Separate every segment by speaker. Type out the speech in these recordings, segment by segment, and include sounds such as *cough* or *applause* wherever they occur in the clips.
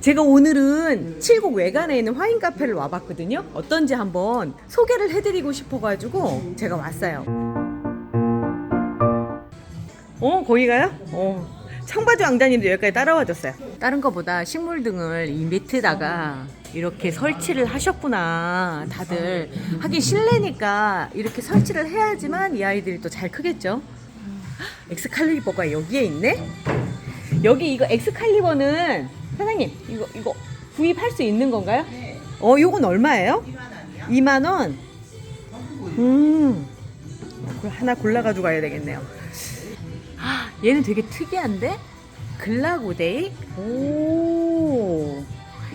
Speaker 1: 제가 오늘은 칠곡 외관에 있는 와인 카페를 와봤거든요. 어떤지 한번 소개를 해드리고 싶어가지고 제가 왔어요. 어, 거기 가요? 어. 청바지 왕자님도 여기까지 따라와 줬어요. 다른 거보다 식물 등을 이 밑에다가 이렇게 설치를 하셨구나. 다들. 하긴 실내니까 이렇게 설치를 해야지만 이 아이들이 또 잘 크겠죠. 엑스칼리버가 여기에 있네? 여기 이거 엑스칼리버는 사장님 이거 이거 구입할 수 있는 건가요?
Speaker 2: 네.
Speaker 1: 어, 요건 얼마예요? 2만 원. 음. 하나 골라 가지고 가야 되겠네요. 아, 얘는 되게 특이한데? 글라고데이? 오.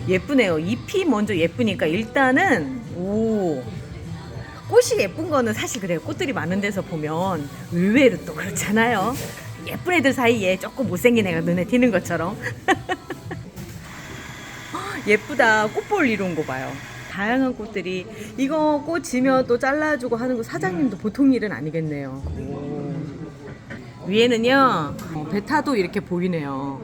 Speaker 1: 예쁘네요. 잎이 먼저 예쁘니까 일단은 오. 꽃이 예쁜 거는 사실 그래요. 꽃들이 많은 데서 보면 의외로 또 그렇잖아요. 예쁜 애들 사이에 조금 못생긴 애가 눈에 띄는 것처럼. *laughs* 예쁘다. 꽃볼 이룬 거 봐요. 다양한 꽃들이 이거 꽃 지면 또 잘라주고 하는 거 사장님도 보통 일은 아니겠네요. 오. 위에는요 어, 베타도 이렇게 보이네요.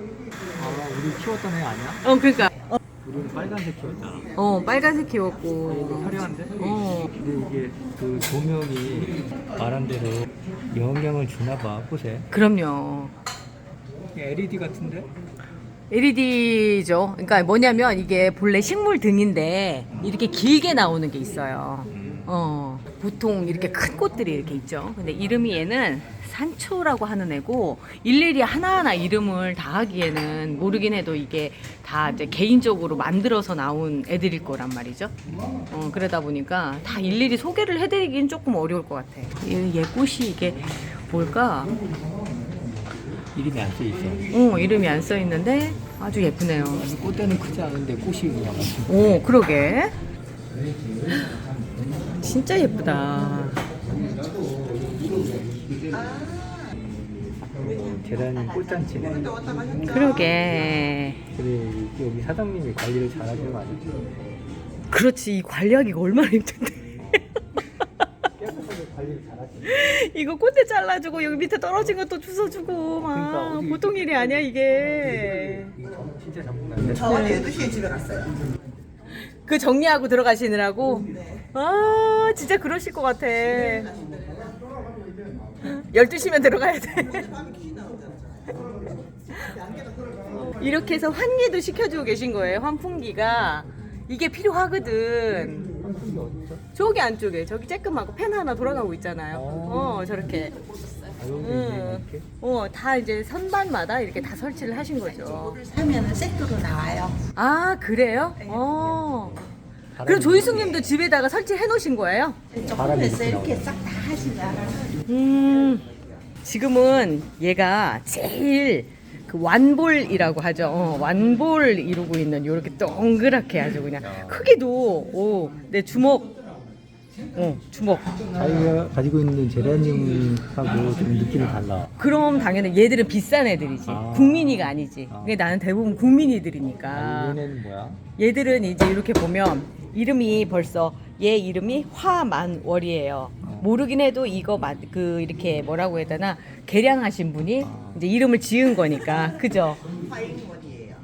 Speaker 3: 아, 우리 키웠던 애 아니야?
Speaker 1: 어 그러니까 어,
Speaker 3: 우리는 빨간색 키웠잖아.
Speaker 1: 어 빨간색 키웠고
Speaker 3: 화려한데?
Speaker 1: 어
Speaker 3: 근데 이게 그 조명이 말한 대로 영향을 주나 봐, 꽃에.
Speaker 1: 그럼요.
Speaker 3: LED 같은데?
Speaker 1: LED죠. 그러니까 뭐냐면 이게 본래 식물 등인데 이렇게 길게 나오는 게 있어요. 어, 보통 이렇게 큰 꽃들이 이렇게 있죠. 근데 이름이 얘는 산초라고 하는 애고 일일이 하나하나 이름을 다 하기에는 모르긴 해도 이게 다 이제 개인적으로 만들어서 나온 애들일 거란 말이죠. 어, 그러다 보니까 다 일일이 소개를 해드리긴 조금 어려울 것 같아. 얘, 얘 꽃이 이게 뭘까?
Speaker 3: 이름이 안 써 있어.
Speaker 1: 어, 이름이 안 써 있는데 아주 예쁘네요.
Speaker 3: 꽃대는 크지 않은데 꽃이 그냥 엄청.
Speaker 1: 오, 그러게. 진짜 예쁘다.
Speaker 3: 계란이 꽃잔치네.
Speaker 1: 그러게.
Speaker 3: 그래, 여기 사장님이 관리를 잘 하시는 거 아니야?
Speaker 1: 그렇지. 이 관리하기가 얼마나 힘든데.
Speaker 3: 관리를 잘 하시네. *laughs*
Speaker 1: 이거 꽃대 잘라주고 여기 밑에 떨어진 것도 주워주고 막
Speaker 3: 그러니까 어디-
Speaker 1: 보통 일이 아니야 이게.
Speaker 3: 진짜 전문가인데?
Speaker 2: 저 어제 12시에 집에 갔어요.
Speaker 1: 그 정리하고 들어가시느라고.
Speaker 2: 네.
Speaker 1: 아 진짜 그러실 것 같아. 12시면 들어가야 돼. 이렇게 해서 환기도 시켜주고 계신 거예요. 환풍기가. 이게 필요하거든.
Speaker 3: 한풍기 어딨죠?
Speaker 1: 저기 안쪽에 저기 쬐끔하고 팬 하나 돌아가고 있잖아요.
Speaker 3: 어.
Speaker 1: 어 저렇게.
Speaker 3: 아, 여기
Speaker 1: 응.
Speaker 3: 이렇게?
Speaker 1: 어, 다 이제 선반마다 이렇게 다 설치를 하신 거죠.
Speaker 2: 사면은 세트로 나와요.
Speaker 1: 아, 그래요? 어.
Speaker 3: 바람이
Speaker 1: 그럼 조이숙님도 집에다가 설치해 놓으신 거예요?
Speaker 2: 조금에서 이렇게 싹 다 하시잖아요.
Speaker 1: 음. 지금은 얘가 제일 그 완볼이라고 하죠. 어, 완볼 이루고 있는 요렇게 동그랗게 아주 그냥 크기도 오, 내 주먹. 어, 주먹.
Speaker 3: 자기가 가지고 있는 제라늄하고 좀 느낌이 달라.
Speaker 1: 그럼 당연히 얘들은 비싼 애들이지.
Speaker 3: 아.
Speaker 1: 국민이가 아니지.
Speaker 3: 아.
Speaker 1: 근데 나는 대부분
Speaker 3: 아,
Speaker 1: 국민이들이니까.
Speaker 3: 얘네는 뭐야?
Speaker 1: 얘들은 이제 이렇게 보면 이름이 벌써 얘 이름이 화만월이에요. 모르긴 해도 이거 마- 그 이렇게 뭐라고 해야 되나 개량하신 분이 이제 이름을 지은 거니까 *laughs* 그죠?
Speaker 2: 화인원이에요.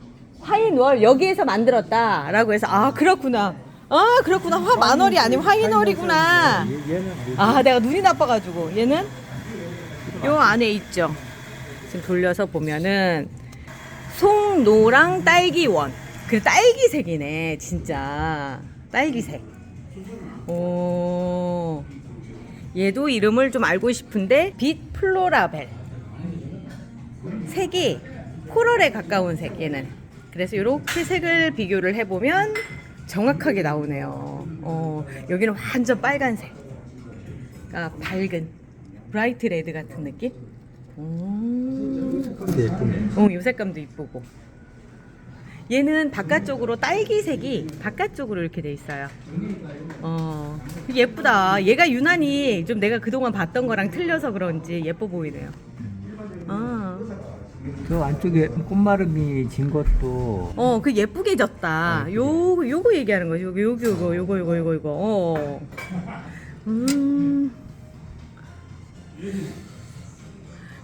Speaker 1: 화인월 여기에서 만들었다라고 해서 아 그렇구나. 아 그렇구나 화 만월이 아니면 화인월이구나.
Speaker 3: 얘- 얘는
Speaker 1: 뭐아 내가 눈이 나빠가지고 얘는 요 안에 있죠. 지금 돌려서 보면은 송노랑 딸기원. 그 딸기색이네 진짜 딸기색. 오 얘도 이름을 좀 알고 싶은데 빛 플로라벨. 색이 코럴에 가까운 색 얘는. 그래서 이렇게 색을 비교를 해보면 정확하게 나오네요. 어, 여기는 완전 빨간색. 그러니까 밝은 브라이트 레드 같은 느낌? 음. 어, 요 색감도 이쁘고. 얘는 바깥쪽으로 딸기색이 바깥쪽으로 이렇게 돼 있어요. 어, 예쁘다. 얘가 유난히 좀 내가 그동안 봤던 거랑 틀려서 그런지 예뻐 보이네요. 아,
Speaker 3: 저 안쪽에 꽃마름이 진 것도
Speaker 1: 어, 그 예쁘게 졌다. 요, 요거 얘기하는 거지. 요거, 요거, 요거, 요거, 요거, 요거, 요거. 어. 음.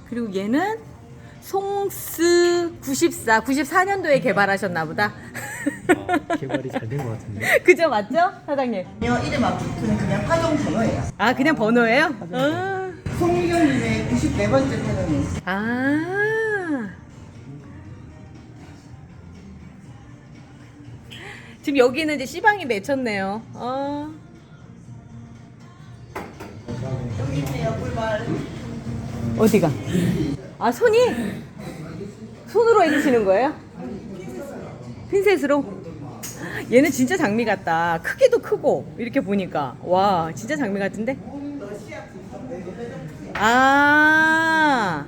Speaker 1: 그리고 얘는 송스 94, 94년도에 개발하셨나 보다.
Speaker 3: 아, 개발이 잘 된 것 같은데. *laughs*
Speaker 1: 그죠, 맞죠? 사장님.
Speaker 2: 요 이름하고 붙은 그냥 화종 번호예요.
Speaker 1: 아, 그냥 번호예요? 아.
Speaker 2: 송미경님의 94번째 번호는
Speaker 1: 아. 지금 여기는 이제 씨방이 맺혔네요. 어.
Speaker 2: 여기 있네요, 꿀말.
Speaker 1: 어디가? 아, 손이? 손으로 해주시는 거예요? 핀셋으로? 얘는 진짜 장미 같다. 크기도 크고, 이렇게 보니까. 와, 진짜 장미 같은데? 아,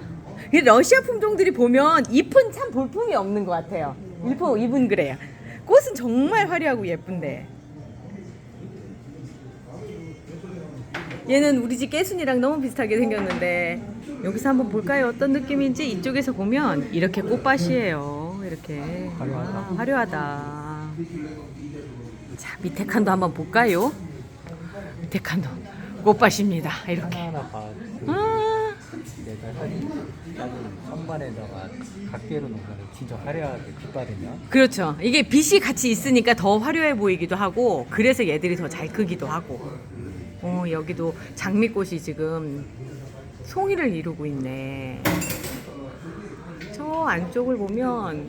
Speaker 1: 이 러시아 품종들이 보면 잎은 참 볼품이 없는 것 같아요. 잎은, 잎은 그래요. 꽃은 정말 화려하고 예쁜데. 얘는 우리 집 깨순이랑 너무 비슷하게 생겼는데 여기서 한번 볼까요? 어떤 느낌인지 이쪽에서 보면 이렇게 꽃밭이에요. 이렇게
Speaker 3: 화려하다.
Speaker 1: 와, 화려하다. 자 밑에 칸도 한번 볼까요? 밑에 칸도 꽃밭입니다. 이렇게.
Speaker 3: 하나하나 봐. 그
Speaker 1: 아,
Speaker 3: 내가 짜는 선반에다가 각개로 놓으면 진짜 화려하게 빛바르냐?
Speaker 1: 그렇죠. 이게 빛이 같이 있으니까 더 화려해 보이기도 하고 그래서 얘들이 더 잘 크기도 하고. 어 여기도 장미꽃이 지금 송이를 이루고 있네. 저 안쪽을 보면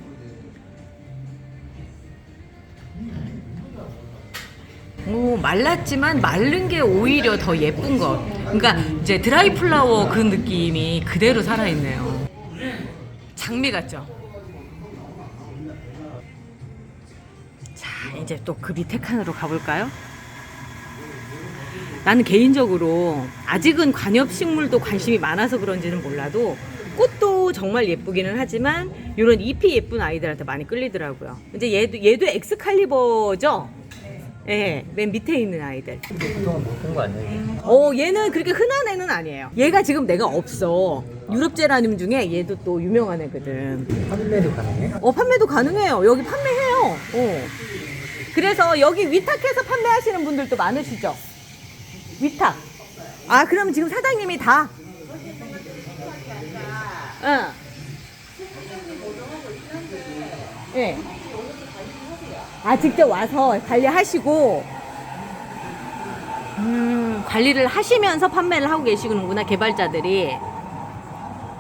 Speaker 1: 오 말랐지만 마른 게 오히려 더 예쁜 것. 그러니까 이제 드라이 플라워 그 느낌이 그대로 살아있네요. 장미 같죠? 자, 이제 또 그 밑에 칸으로 가볼까요? 나는 개인적으로 아직은 관엽식물도 관심이 많아서 그런지는 몰라도 꽃도 정말 예쁘기는 하지만 이런 잎이 예쁜 아이들한테 많이 끌리더라고요. 이제 얘도 얘도 엑스칼리버죠? 예, 맨 밑에 있는 아이들.
Speaker 3: 그동안 못본거 아니야?
Speaker 1: 어, 얘는 그렇게 흔한 애는 아니에요. 얘가 지금 내가 없어. 유럽 제라늄 중에 얘도 또 유명한 애거든.
Speaker 3: 판매도 가능해?
Speaker 1: 어, 판매도 가능해요. 여기 판매해요. 어. 그래서 여기 위탁해서 판매하시는 분들도 많으시죠? 위탁. 아, 그럼 지금 사장님이 다? 응. 예. 아, 직접 와서 관리하시고, 음, 관리를 하시면서 판매를 하고 계시는구나, 개발자들이.
Speaker 3: 얘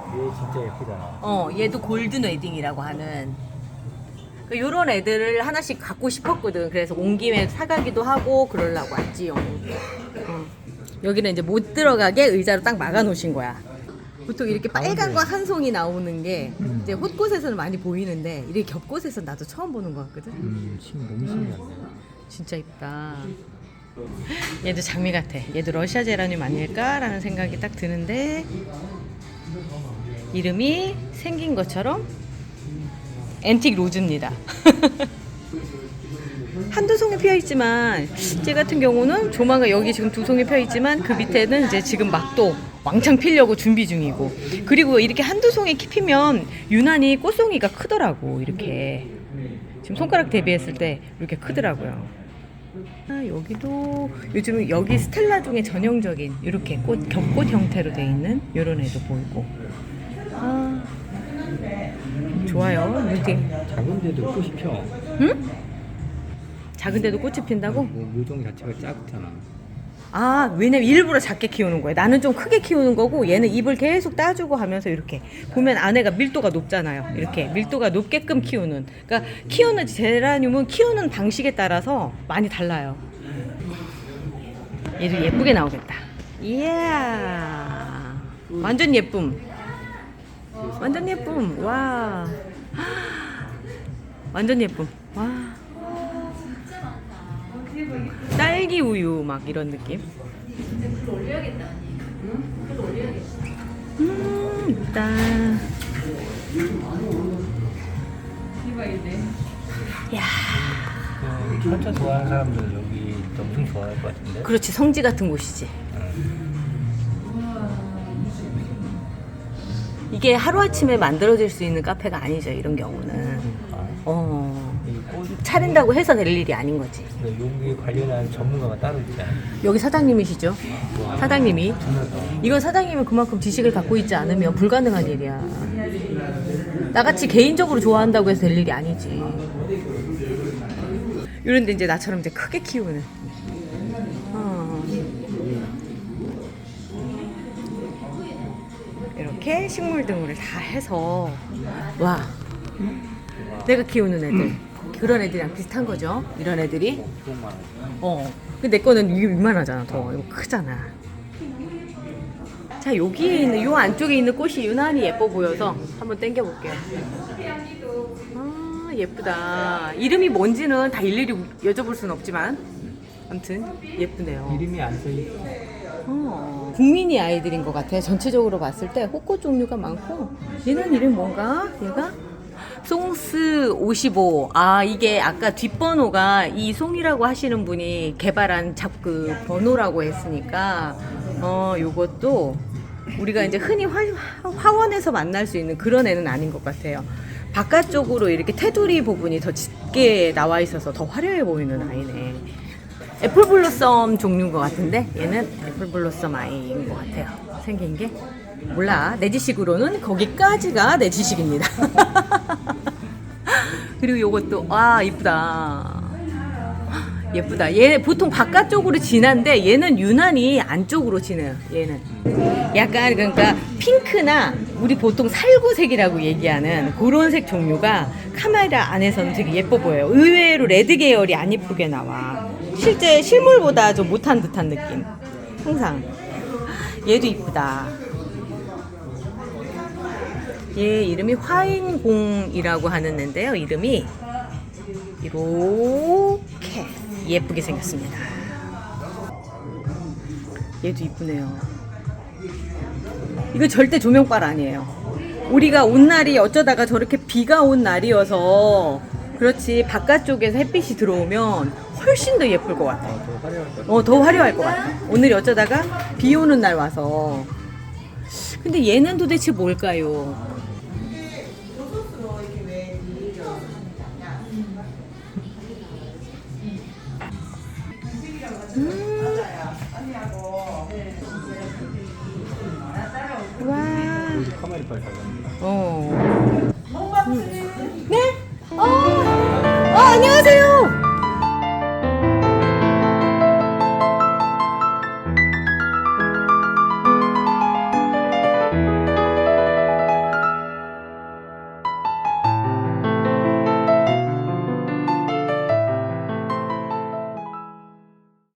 Speaker 3: 진짜 예쁘잖아.
Speaker 1: 어, 얘도 골든 웨딩이라고 하는. 요런 애들을 하나씩 갖고 싶었거든. 그래서 온 김에 사가기도 하고 그러려고 왔지 요. 어. 여기는 이제 못 들어가게 의자로 딱 막아 놓으신 거야. 보통 이렇게 빨간 거 한 송이 나오는 게 이제 헛곳에서는 많이 보이는데 이렇게 겹곳에서 나도 처음 보는 것 같거든.
Speaker 3: 음, 심 너무 신기하네.
Speaker 1: 진짜 이쁘다. 얘도 장미 같아. 얘도 러시아 제라늄 아닐까라는 생각이 딱 드는데 이름이 생긴 것처럼 앤틱 로즈입니다. *laughs* 한두 송이 피어 있지만 쟤 같은 경우는 조만간 여기 지금 두 송이 피어 있지만 그 밑에는 이제 지금 막 또 왕창 피려고 준비 중이고 그리고 이렇게 한두 송이 키 피면 유난히 꽃송이가 크더라고 이렇게 지금 손가락 대비했을 때 이렇게 크더라고요. 아, 여기도 요즘 여기 스텔라 중에 전형적인 이렇게 꽃 겹꽃 형태로 돼 있는 이런 애도 보이고 아 좋아요 느낌
Speaker 3: 작은데도 꽃이 펴.
Speaker 1: 응? 작은데도 꽃이 핀다고?
Speaker 3: 뭐 묘종 자체가 작잖아.
Speaker 1: 아 왜냐면 일부러 작게 키우는 거예요 나는 좀 크게 키우는 거고 얘는 입을 계속 따주고 하면서 이렇게 보면 안에가 밀도가 높잖아요. 이렇게 밀도가 높게끔 키우는. 그러니까 키우는 제라늄은 키우는 방식에 따라서 많이 달라요. 얘도 예쁘게 나오겠다. 이야 완전 예쁨. 완전 예쁨. 와. *gasps* 완전 예쁨. 와 딸기 우유 막 이런 느낌. 음, 있다. 야,
Speaker 3: 그 천천 좋아하는 사람들 여기 엄청 좋아할 것 같은데.
Speaker 1: 그렇지 성지 같은 곳이지. 이게 하루 아침에 만들어질 수 있는 카페가 아니죠 이런 경우는.
Speaker 3: 아,
Speaker 1: 어, 차린다고 해서 될 일이 아닌 거지.
Speaker 3: 여기 관련한 전문가가 따로 있잖아.
Speaker 1: 여기 사장님이시죠? 사장님이. 이건 사장님은 그만큼 지식을 갖고 있지 않으면 불가능한 일이야. 나같이 개인적으로 좋아한다고 해서 될 일이 아니지. 이런데 이제 나처럼 이제 크게 키우는. 어. 이렇게 식물 등을 다 해서 와 내가 키우는 애들 그런 애들이랑 비슷한 거죠. 이런 애들이. 어. 근데 내 거는 이게 이만하잖아, 더. 이거 크잖아. 자, 여기에 있는, 요 안쪽에 있는 꽃이 유난히 예뻐 보여서 한번 땡겨볼게요. 아, 예쁘다. 이름이 뭔지는 다 일일이 여쭤볼 수는 없지만. 아무튼, 예쁘네요.
Speaker 3: 이름이 안 써있고
Speaker 1: 어, 국민이 아이들인 것 같아. 전체적으로 봤을 때 호꽃 종류가 많고 얘는 이름 뭔가? 얘가 송스 55. 아 이게 아까 뒷번호가 이 송이라고 하시는 분이 개발한 잡그 번호라고 했으니까 어 요것도 우리가 이제 흔히 화, 화원에서 만날 수 있는 그런 애는 아닌 것 같아요. 바깥쪽으로 이렇게 테두리 부분이 더 짙게 나와 있어서 더 화려해 보이는 아이네. 애플 블로썸 종류인 것 같은데 얘는 애플 블로썸 아이인 것 같아요. 생긴 게 몰라 내 지식으로는 거기까지가 내 지식입니다. *laughs* 그리고 요것도 와 이쁘다. 예쁘다. 얘 보통 바깥쪽으로 진한데 얘는 유난히 안쪽으로 진해요. 얘는 약간 그러니까 핑크나 우리 보통 살구색이라고 얘기하는 그런 색 종류가 카메라 안에서는 되게 예뻐 보여요. 의외로 레드 계열이 안 예쁘게 나와. 실제 실물보다 좀 못한 듯한 느낌. 항상 얘도 이쁘다. 얘 이름이 화인공이라고 하는 애인데요. 이름이 이렇게 예쁘게 생겼습니다. 얘도 이쁘네요. 이거 절대 조명빨 아니에요. 우리가 온 날이 어쩌다가 저렇게 비가 온 날이어서 그렇지 바깥쪽에서 햇빛이 들어오면 훨씬 더 예쁠 것 같아.
Speaker 3: 더 화려할 것
Speaker 1: 어, 더 화려할 것 같아. 오늘 어쩌다가 비 오는 날 와서. 근데 얘는 도대체 뭘까요?
Speaker 2: 왜
Speaker 1: 와. 어.